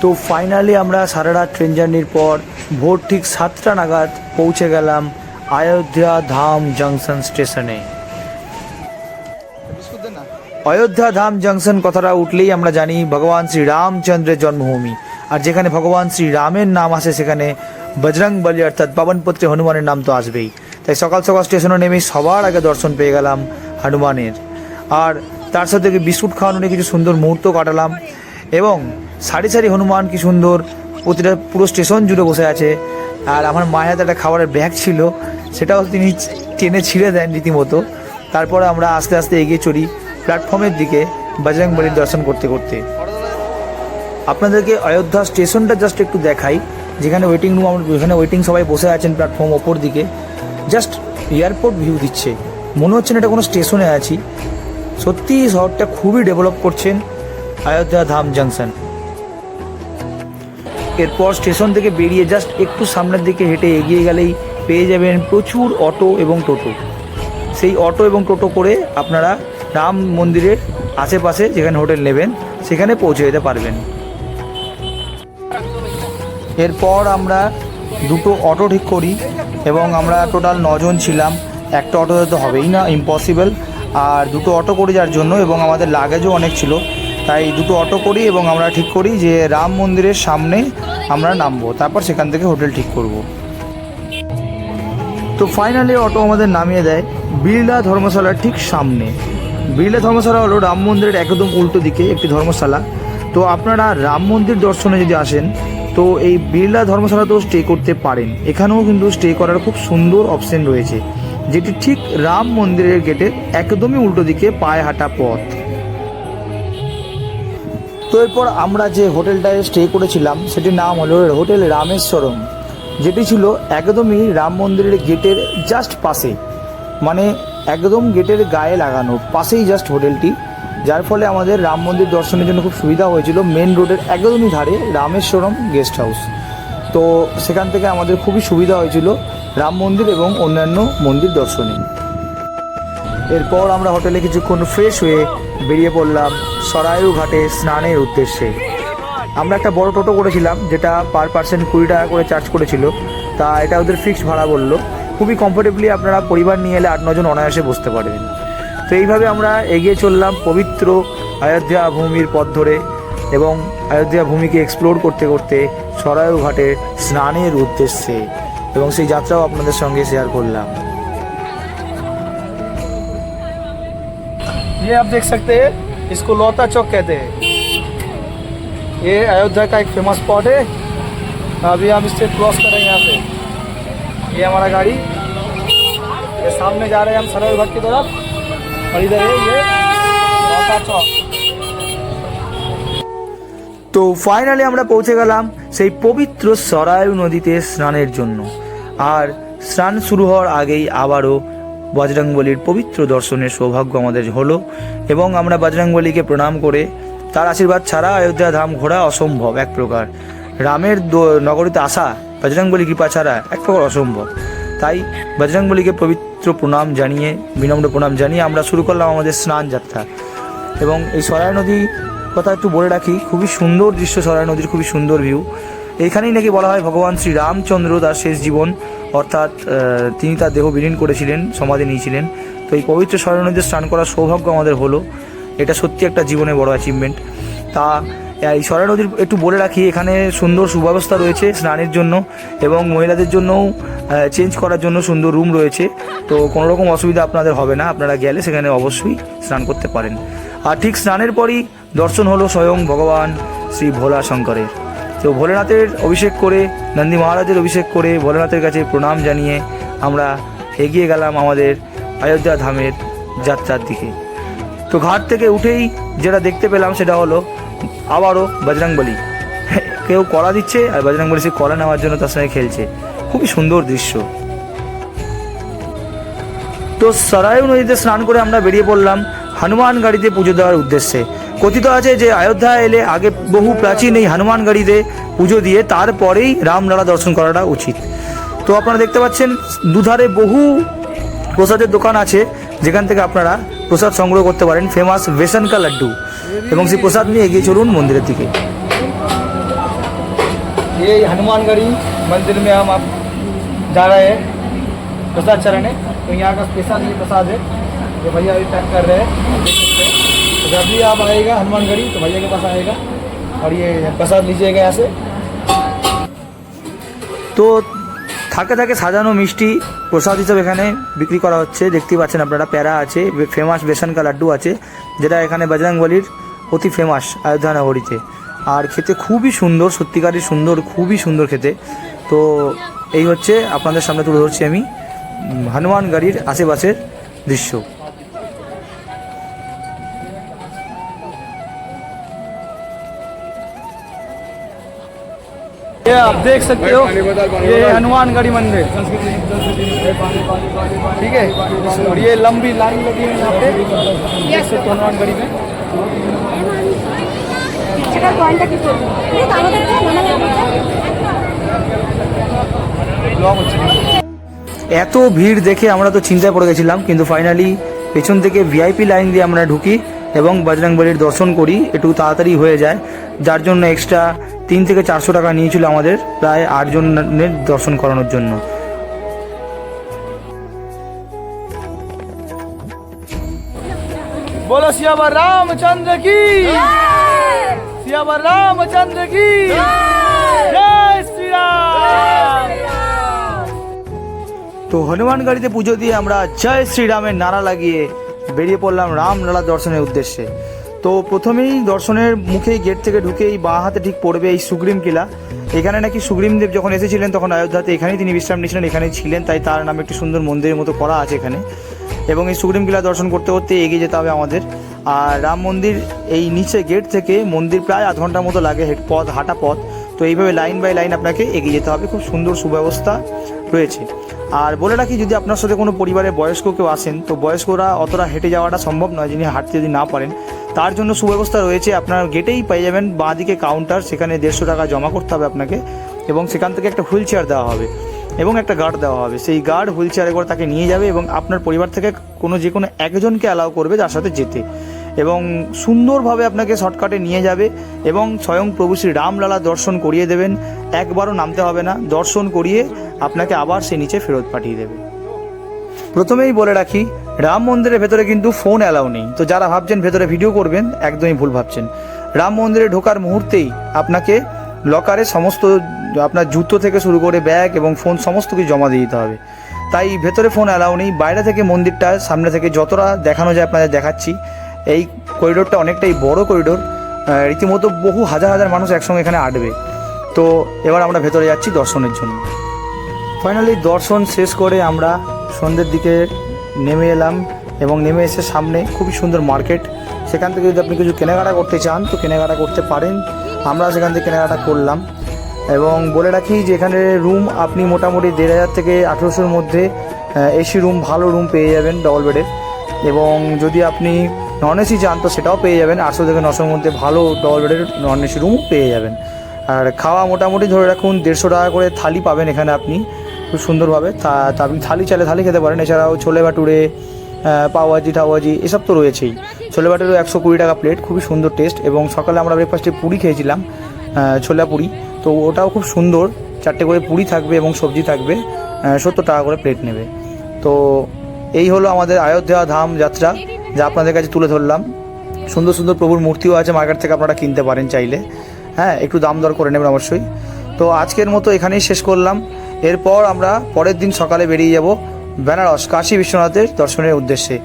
তো ফাইনালি আমরা সারা রাত ট্রেন জার্নির পর ভোর ঠিক সাতটা নাগাদ পৌঁছে গেলাম অযোধ্যা ধাম জংশন স্টেশনে অযোধ্যা ধাম জংশন কথাটা উঠলেই আমরা জানি ভগবান শ্রী রামচন্দ্রের জন্মভূমি। আর যেখানে ভগবান শ্রী রামের নাম আসে সেখানে বজরং বলি অর্থাৎ পাবনপুত্রে হনুমানের নাম তো আসবেই। তাই সকাল সকাল স্টেশনে নেমে সবার আগে দর্শন পেয়ে গেলাম হনুমানের। আর তার সাথে বিস্কুট খাওয়ানো নিয়ে কিছু সুন্দর মুহূর্ত কাটালাম এবং সারি সারি হনুমান, কি সুন্দর। প্রতিটা পুরো স্টেশন জুড়ে বসে আছে। আর আমার মায়ের হাতে একটা খাবারের ব্যাগ ছিল, সেটাও তিনি টেনে ছিঁড়ে দেন রীতিমতো। তারপরে আমরা আস্তে আস্তে এগিয়ে চলি প্ল্যাটফর্মের দিকে, বজরং বলির দর্শন করতে করতে। আপনাদেরকে অযোধ্যা স্টেশনটা জাস্ট একটু দেখাই। যেখানে ওয়েটিং রুম আমরা যেখানে ওয়েটিং সবাই বসে আছেন প্ল্যাটফর্ম ওপর দিকে। জাস্ট এয়ারপোর্ট ভিউ দিচ্ছে। মনে হচ্ছে না এটা কোনো স্টেশনে আছি। সত্যি শহরটা খুবই ডেভেলপ করছেন অযোধ্যা ধাম জাংশন এরপর স্টেশন থেকে বেরিয়ে জাস্ট একটু সামনের দিকে হেঁটে এগিয়ে গেলেই পেয়ে যাবেন প্রচুর অটো এবং টোটো। সেই অটো এবং টোটো করে আপনারা রাম মন্দিরের আশেপাশে যেখানে হোটেল নেবেন, সেখানে পৌঁছে যেতে পারবেন। এরপর আমরা দুটো অটো ঠিক করি এবং আমরা টোটাল নজন ছিলাম। একটা অটোতে তো হবেই না ইম্পসিবল আর দুটো অটো করে যাওয়ার জন্য এবং আমাদের লাগেজও অনেক ছিল। তাই দুটো অটো করি এবং আমরা ঠিক করি যে রাম মন্দিরের সামনে আমরা নামবো। তারপর সেখান থেকে হোটেল ঠিক করব। তো ফাইনালি অটো আমাদের নামিয়ে দেয় বিড়লা ধর্মশালার ঠিক সামনে। বিড়লা ধর্মশালা হলো রাম মন্দিরের একদম উল্টো দিকে একটি ধর্মশালা। তো আপনারা রাম মন্দির দর্শনে যদি আসেন, তো এই বিড়লা ধর্মশালাতেও স্টে করতে পারেন। এখানেও কিন্তু স্টে করার খুব সুন্দর অপশন রয়েছে, যেটি ঠিক রাম মন্দিরের গেটের একদমই উল্টো দিকে পায়ে হাঁটা পথ। তো এরপর আমরা যে হোটেলটায় স্টে করেছিলাম, সেটির নাম হলো হোটেল রামেশ্বরম, যেটি ছিল একদমই রাম মন্দিরের গেটের জাস্ট পাশে মানে একদম গেটের গায়ে লাগানো, পাশেই জাস্ট হোটেলটি, যার ফলে আমাদের রাম মন্দির দর্শনের জন্য খুব সুবিধা হয়েছিল মেন রোডের একদমই ধারে রামেশ্বরম গেস্ট হাউস তো সেখান থেকে আমাদের খুবই সুবিধা হয়েছিল রাম মন্দির এবং অন্যান্য মন্দির দর্শনে। এরপর আমরা হোটেলে কিছুক্ষণ ফ্রেশ হয়ে বেরিয়ে পড়লাম সরায়ু ঘাটে স্নানের উদ্দেশ্যে। আমরা একটা বড় টোটো করেছিলাম, যেটা পার পার্সেন্ট কুড়ি টাকা করে চার্জ করেছিল। তা এটা ওদের ফিক্সড ভাড়া বলল। খুবই কমফোর্টেবলি আপনারা পরিবার নিয়ে এলে আট, নজন অনায়াসে বসতে পারবেন। তো এইভাবে আমরা এগিয়ে চললাম পবিত্র অযোধ্যা ভূমির পথ ধরে এবং অযোধ্যা ভূমিকে এক্সপ্লোর করতে করতে সরায়ু ঘাটের স্নানের উদ্দেশ্যে এবং সেই যাত্রাও আপনাদের সঙ্গে শেয়ার করলাম। ये आप देख सकते हैं इसको लौता चौक कहते हैं ये अयोध्या का एक फेमस स्पॉट है अभी हम इससे क्रॉस कर रहे हैं यहाँ से ये हमारा गाड़ी ये सामने जा रहे हैं हम सरल घाट की तरफ और इधर है ये लौता चौक তো ফাইনালি আমরা পৌঁছে গেলাম সেই পবিত্র সরায়ু নদীতে স্নানের জন্য আর স্নান শুরু হওয়ার আগেই আবারও বজরংবলির পবিত্র দর্শনের সৌভাগ্য আমাদের হলো এবং আমরা বজরংবলিকে প্রণাম করে তার আশীর্বাদ ছাড়া অযোধ্যা ধাম ঘোরা অসম্ভব এক প্রকার। রামের নগরীতে আসা বজরংবলী কৃপা ছাড়া এক প্রকার অসম্ভব। তাই বজরংবলীকে পবিত্র প্রণাম জানিয়ে, বিনম্র প্রণাম জানিয়ে আমরা শুরু করলাম আমাদের স্নান যাত্রা। এবং এই সরাই নদী কথা একটু বলে রাখি, খুবই সুন্দর দৃশ্য সরাই নদীর, খুবই সুন্দর ভিউ এইখানেই নাকি বলা হয় ভগবান শ্রী রামচন্দ্র তার শেষ জীবন, অর্থাৎ তিনি তার দেহ বিলীন করেছিলেন, সমাধি নিয়েছিলেন। তো এই পবিত্র নদীতে স্নান করার সৌভাগ্য আমাদের হলো, এটা সত্যি একটা জীবনে বড় অ্যাচিভমেন্ট তা এই সরাই নদীর একটু বলে রাখি, এখানে সুন্দর সুব্যবস্থা রয়েছে স্নানের জন্য এবং মহিলাদের জন্যও চেঞ্জ করার জন্য সুন্দর রুম রয়েছে। তো কোনো রকম অসুবিধা আপনাদের হবে না, আপনারা গেলে সেখানে অবশ্যই স্নান করতে পারেন। আর ঠিক স্নানের পরই দর্শন হলো স্বয়ং ভগবান শ্রী ভোলা শঙ্করের। তো ভোলেনাথের অভিষেক করে, নন্দী মহারাজের অভিষেক করে ভোলেনাথের কাছে প্রণাম জানিয়ে আমরা এগিয়ে গেলাম আমাদের অযোধ্যা ধামের যাত্রার দিকে। তো ঘাট থেকে উঠেই যেটা দেখতে পেলাম সেটা হলো আবারও বজরংবলী কেউ কলা দিচ্ছে আর বজরংবলী সে কলা নেওয়ার জন্য তার সঙ্গে খেলছে। খুবই সুন্দর দৃশ্য। তো সরায়ু নদীতে স্নান করে আমরা বেরিয়ে পড়লাম হনুমান গাড়িতে পুজো দেওয়ার উদ্দেশ্যে। কথিত আছে যে অযোধ্যা এলে আগে বহু প্রাচীন এই হনুমান গাড়িতে পুজো দিয়ে তারপরেই রামলালা দর্শন করাটা উচিত তো আপনারা দেখতে পাচ্ছেন দুধারে বহু প্রসাদের দোকান আছে যেখান থেকে আপনারা প্রসাদ সংগ্রহ করতে পারেন ফেমাস বেসন কা লাড্ডু এবং সেই প্রসাদ নিয়ে এগিয়ে চলুন মন্দিরের দিকে ये हनुमानगढ़ी मंदिर में हम आप जा रहे हैं प्रसाद चढ़ाने तो यहाँ का स्पेशल ये प्रसाद है जो भैया अभी पैक कर रहे हैं आप देख सकते हैं तो जब भी आप आएगा हनुमानगढ़ी तो भैया के पास आएगा और ये प्रसाद लीजिएगा यहाँ से তো থাকে থাকে সাজানো মিষ্টি প্রসাদ হিসেবে এখানে বিক্রি করা হচ্ছে দেখতেই পাচ্ছেন আপনারা প্যারা আছে ফেমাস বেসন কা লাড্ডু আছে যেটা এখানে বজরংবলির অতি ফেমাস অযোধ্যা নগরীতে আর খেতে খুবই সুন্দর সত্যিকারই সুন্দর খুবই সুন্দর খেতে তো এই হচ্ছে আপনাদের সামনে তুলে ধরছি আমি উম, হনুমান গাড়ির আশেপাশের দৃশ্য ये आप देख सकते हो ये हनुमानगढ़ी मंदिर ठीक है और ये लंबी लाइन लगी है यहाँ पे देख सकते हो हनुमानगढ़ी में সেটার পয়েন্টটা কি করবো প্লিজ আমাদের মনে ব্লগ হচ্ছে এত ভিড় দেখে আমরা তো চিন্তায় পড়ে গেছিলাম কিন্তু ফাইনালি পেছন থেকে ভিআইপি লাইন দিয়ে আমরা ঢুকি এবং বজরংবলির দর্শন করি একটু তাড়াতাড়ি হয়ে যায়। যার জন্য এক্সট্রা তিন থেকে চারশো টাকা নিয়েছিল আমাদের প্রায় আটজনের দর্শন করানোর জন্য। বলো রামচন্দ্র কি? রামচন্দ্র কি? তো হনুমান গাড়িতে পুজো দিয়ে আমরা জয় শ্রীরামের নারা লাগিয়ে বেরিয়ে পড়লাম রামলালা দর্শনের উদ্দেশ্যে। তো প্রথমেই দর্শনের মুখেই গেট থেকে ঢুকেই বাঁ হাতে ঠিক পড়বে এই সুগ্রিম কিলা। এখানে নাকি সুগ্রিমদেব যখন এসেছিলেন তখন অযোধ্যাতে এখানেই তিনি বিশ্রাম নিয়েছিলেন, এখানেই ছিলেন, তাই তার নামে একটি সুন্দর মন্দিরের মতো করা আছে এখানে। এবং এই সুগ্রিম কিলা দর্শন করতে করতে এগিয়ে যেতে হবে আমাদের। আর রাম মন্দির এই নিচে গেট থেকে মন্দির প্রায় আধ ঘণ্টার মতো লাগে পথ, হাঁটা পথ। তো এইভাবে লাইন বাই লাইন আপনাকে এগিয়ে যেতে হবে। খুব সুন্দর সুব্যবস্থা রয়েছে। আর বলে রাখি, যদি আপনার সাথে কোনো পরিবারে বয়স্ক কেউ আসেন, তো বয়স্করা অতটা হেঁটে যাওয়াটা সম্ভব নয় যিনি হাঁটতে যদি না পারেন। তার জন্য সুব্যবস্থা রয়েছে, আপনার গেটেই পেয়ে যাবেন বাঁ দিকে কাউন্টার সেখানে দেড়শো টাকা জমা করতে হবে আপনাকে এবং সেখান থেকে একটা হুইল চেয়ার দেওয়া হবে এবং একটা গার্ড দেওয়া হবে। সেই গার্ড হুইল চেয়ারে করে তাকে নিয়ে যাবে এবং আপনার পরিবার থেকে কোনো যে কোনো একজনকে অ্যালাউ করবে তার সাথে যেতে। এবং সুন্দরভাবে আপনাকে শর্টকাটে নিয়ে যাবে এবং স্বয়ং প্রভু শ্রী রামলালা দর্শন করিয়ে দেবেন। একবারও নামতে হবে না, দর্শন করিয়ে আপনাকে আবার সে নিচে ফেরত পাঠিয়ে দেবে। প্রথমেই বলে রাখি, রাম মন্দিরের ভেতরে কিন্তু ফোন অ্যালাউ নেই। তো যারা ভাবছেন ভেতরে ভিডিও করবেন, একদমই ভুল ভাবছেন। রাম মন্দিরে ঢোকার মুহূর্তেই আপনাকে লকারে সমস্ত, আপনার জুতো থেকে শুরু করে ব্যাগ এবং ফোন সমস্ত কিছু জমা দিয়ে দিতে হবে। তাই ভেতরে ফোন অ্যালাউ নেই, বাইরে থেকে মন্দিরটা সামনে থেকে যতটা দেখানো যায় আপনাদের দেখাচ্ছি। এই করিডোরটা অনেকটাই বড় করিডোর রীতিমতো বহু হাজার হাজার মানুষ একসঙ্গে এখানে আটবে। তো এবার আমরা ভেতরে যাচ্ছি দর্শনের জন্য। ফাইনালি দর্শন শেষ করে আমরা সন্ধ্যের দিকে নেমে এলাম এবং নেমে এসে সামনে খুবই সুন্দর মার্কেট সেখান থেকে যদি আপনি কিছু কেনাকাটা করতে চান, তো কেনাকাটা করতে পারেন। আমরা সেখান থেকে কেনাকাটা করলাম। এবং বলে রাখি যে এখানে রুম আপনি মোটামুটি দেড় হাজার থেকে আঠেরোশোর মধ্যে এসি রুম ভালো রুম পেয়ে যাবেন ডবল বেডের এবং যদি আপনি নন এসি চান তো সেটাও পেয়ে যাবেন। আটশো থেকে নশোর মধ্যে ভালো ডবল বেডের নন এসি রুমও পেয়ে যাবেন। আর খাওয়া মোটামুটি ধরে রাখুন, দেড়শো টাকা করে থালি পাবেন এখানে আপনি। খুব সুন্দরভাবে। তা আপনি থালি চালে থালি খেতে পারেন। এছাড়াও ছোলে বাটুরে পাওয়াজি, টাওয়াজি, এসব তো রয়েছেই। ছোলে বাটুরে একশো কুড়ি টাকা প্লেট খুবই সুন্দর টেস্ট এবং সকালে আমরা ব্রেকফাস্টে পুরি খেয়েছিলাম ছোলা পুরি। তো ওটাও খুব সুন্দর। চারটে করে পুরি থাকবে এবং সবজি থাকবে সত্তর টাকা করে প্লেট নেবে। তো এই হলো আমাদের অযোধ্যা ধাম যাত্রা। যা আপনাদের কাছে তুলে ধরলাম। সুন্দর সুন্দর প্রভুর মূর্তিও আছে মার্কেট থেকে আপনারা কিনতে পারেন চাইলে। হ্যাঁ একটু দাম দর করে নেবেন অবশ্যই। তো আজকের মতো এখানেই শেষ করলাম। এরপর আমরা পরের দিন সকালে বেরিয়ে যাব বেনারস, কাশী বিশ্বনাথের দর্শনের উদ্দেশ্যে।